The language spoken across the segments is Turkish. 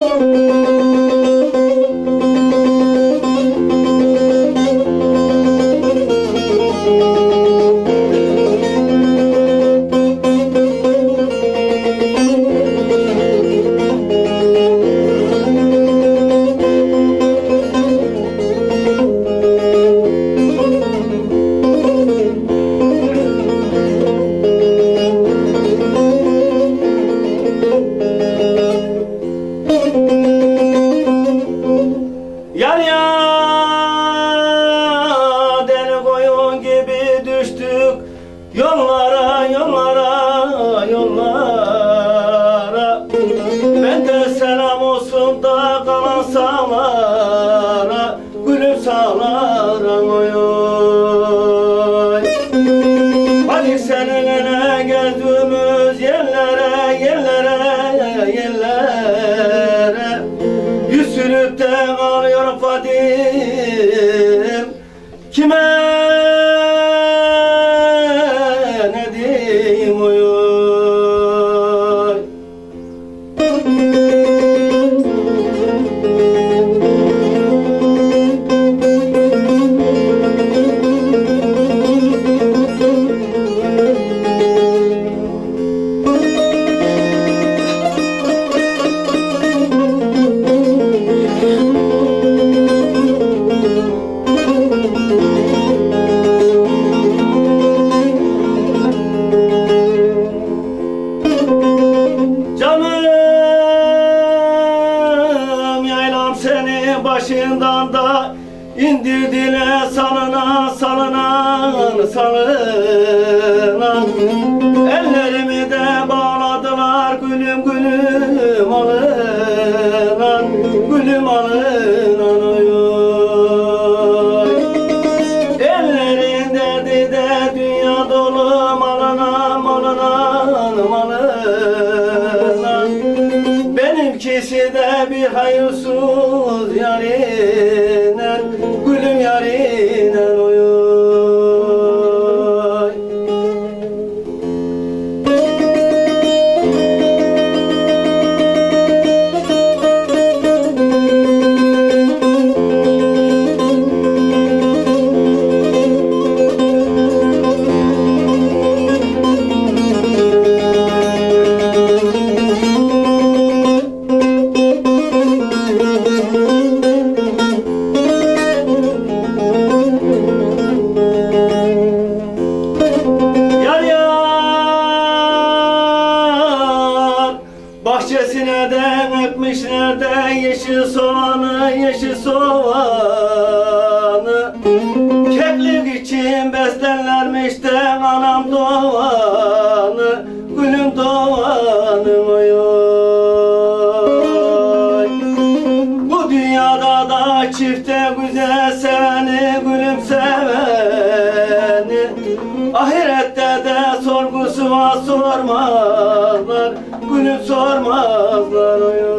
Música selam olsun da kalan sağlara Gülüm sağlara oy oy. Hadi seninle gezdiğimiz yerlere yerlere yerlere. Yüz sürüp de başından da indirdiler salına salına salına. Ellerimi de bağladılar gülüm gülüm Benimkisi de bir hayırsız yarinen Bahçesine de ekmişler de yeşil soğanı yeşil soğanı? Keklik için beslerlermiş de anam doğanı Gülüm doğanı oy Bu dünyada da çifte güzel seveni gülüm seveni. Ahirette de sorgusu var sormazlar Gülüm sormazlar oy oy.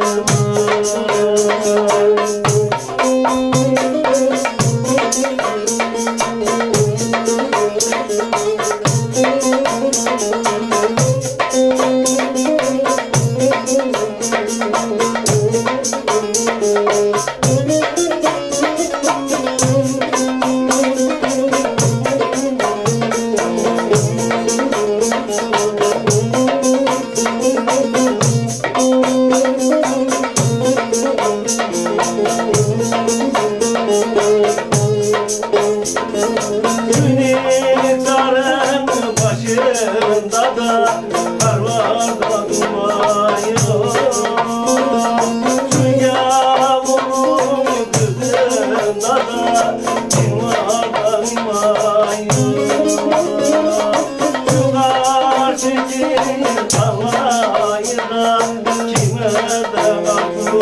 嗯。Música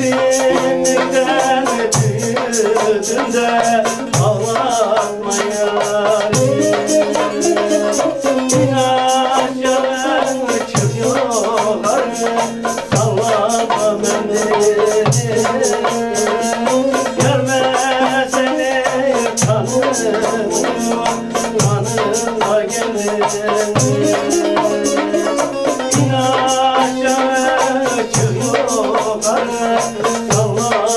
Yetimlikten büyüdüm de Allah